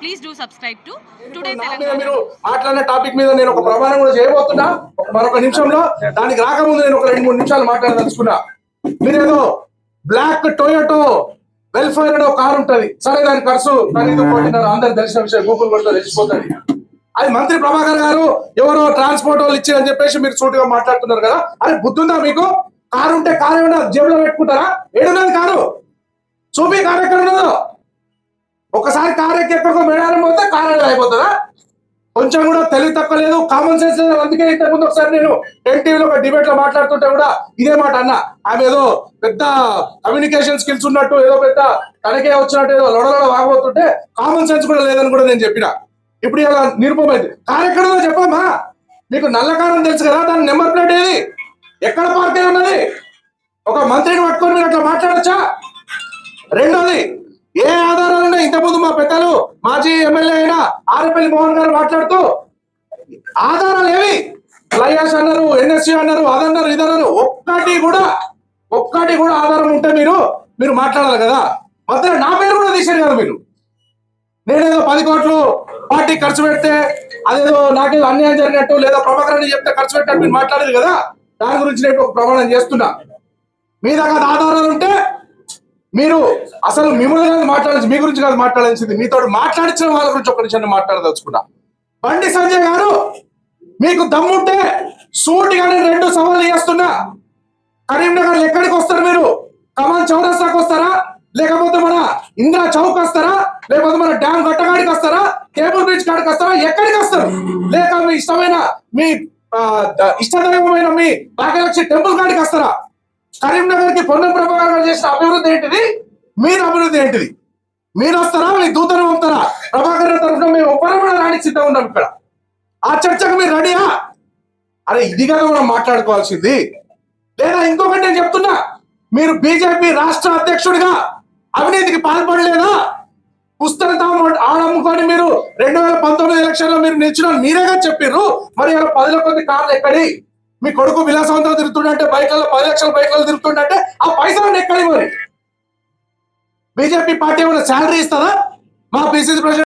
To Today నా మీద Telangana. మీరు మాట్లాడిన టాపిక్ మీద నేను ఒక ప్రమాణం కూడా చేయబోతున్నా. మరొక నిమిషంలో దానికి రాకముందు నేను ఒక రెండు మూడు నిమిషాలు మాట్లాడదలుచుకున్నా. మీరేదో బ్లాక్ టొయోటో వెల్ఫేర్ అనే ఒక కారు ఉంటది. సరే దాని ఖర్చు ఖరీదు కొట్టినారు అందరు తెలిసిన విషయం గూగుల్ కొడితే తెలిసిపోతుంది. అది మంత్రి ప్రభాకర్ గారు ఎవరో ట్రాన్స్పోర్ట్ వాళ్ళు ఇచ్చారని చెప్పేసి మీరు సూటిగా మాట్లాడుతున్నారు కదా. అది బుద్ధుందా మీకు? కారు ఉంటే కారు ఏమైనా జేబులో పెట్టుకుంటారా? ఏడున్నది కారు. చూపి కారు ఎక్కడ ఉన్నదో. అయిపోతుందా? కొంచెం కూడా తెలివి తక్కువ లేదు కామన్ సెన్స్ లేదు. అందుకే ఇంతకు ముందు ఒకసారి నేను ఎన్టీవీలో ఒక డిబేట్లో మాట్లాడుతుంటే కూడా ఇదే మాట అన్న. ఆమె ఏదో పెద్ద కమ్యూనికేషన్ స్కిల్స్ ఉన్నట్టు ఏదో పెద్ద తనకే వచ్చినట్టు ఏదో లొడలొడ వాగబోతుంటే కామన్ సెన్స్ కూడా లేదని కూడా నేను చెప్పిన. ఇప్పుడు ఇలా నిరుపమైంది. కార్యక్రమంలో ఎక్కడో చెప్పమ్మా. మీకు నల్ల కారం తెలుసు కదా దాని నెంబర్ ప్లేట్ ఏది? ఎక్కడ పార్క్ అయి ఉన్నది? ఒక మంత్రిని పట్టుకొని మీరు అట్లా మాట్లాడచ్చా? రెండోది ఇంతకుముందు మా పెద్దలు మాజీ ఎమ్మెల్యే అయిన ఆరపల్లి మోహన్ గారు మాట్లాడుతూ ఆధారాలు ఏవి? ఫ్లైయాస్ అన్నారు ఎన్ఎస్సీ అన్నారు అదన్నారు ఇదన్నారు. ఒక్కటి కూడా ఒక్కటి కూడా ఆధారం ఉంటే మీరు మీరు మాట్లాడాలి కదా. మధ్యలో నా పేరు కూడా తీశారు కదా మీరు. నేనేదో పది కోట్లు పార్టీ ఖర్చు పెడితే అదేదో నాకేదో అన్యాయం జరిగినట్టు లేదా ప్రభాకర్ అని చెప్తే ఖర్చు పెట్టినట్టు మీరు మాట్లాడేది కదా. దాని గురించి నేను ఒక ప్రమాణం చేస్తున్నా. మీ దగ్గర ఆధారాలు ఉంటే మీరు అసలు మిమ్మల్ని కాదు మాట్లాడాల్సి మీ గురించి కాదు మాట్లాడాల్సింది మీతో మాట్లాడించిన వాళ్ళ గురించి ఒక నిమిషం మాట్లాడదలుచుకున్నా. బండి సంజయ్ గారు మీకు దమ్ముంటే సూటిగానే రెండు సవాళ్ళు చేస్తున్నా. కరీంనగర్ ఎక్కడికి వస్తారు మీరు? కమాన్ చౌరస్తాకి వస్తారా? లేకపోతే మన ఇందిరా చౌక్ వస్తారా? లేకపోతే మన డ్యామ్ గట్టగాడికి వస్తారా? కేబుల్ బ్రిడ్జ్ కాడికి వస్తారా? ఎక్కడికి వస్తారు? లేక మీ ఇష్టమైన మీ ఇష్టదైవమైన మీ భాగ్యలక్ష్మి టెంపుల్ కాడికి వస్తారా? కరీంనగర్కి పొన్నం ప్రభాకర్ చేసిన అభివృద్ధి ఏంటిది? మీరు అభివృద్ధి ఏంటిది? మీరు వస్తారా? మీ దూతను పంపుతారా? ప్రభాకర్ తరఫున మేము ఒక్కరు కూడా రానికి సిద్ధంగా ఉన్నాం ఇక్కడ. ఆ చర్చకు మీరు రెడీయా? అరే ఇది కదా మనం మాట్లాడుకోవాల్సింది. లేదా ఇంకొకటి నేను చెప్తున్నా. మీరు బీజేపీ రాష్ట్ర అధ్యక్షుడిగా అవినీతికి పాల్పడలేదా? పుస్తకం ఆడమ్ముకొని మీరు రెండు వేల పంతొమ్మిది ఎలక్షన్లో మీరు నిలిచిన మీరేగా చెప్పారు మరి పదిలో కొద్ది కార్లు ఎక్కడి? మీ కొడుకు విలాసవంతం తిరుగుతుండే బైక్లలో పది లక్షల బైక్లలో తిరుగుతుండే ఆ పైసలు ఎక్కడ మరి బీజేపీ పార్టీ ఏమైనా శాలరీ ఇస్తారా? మా పిసిసి ప్రెసిడెంట్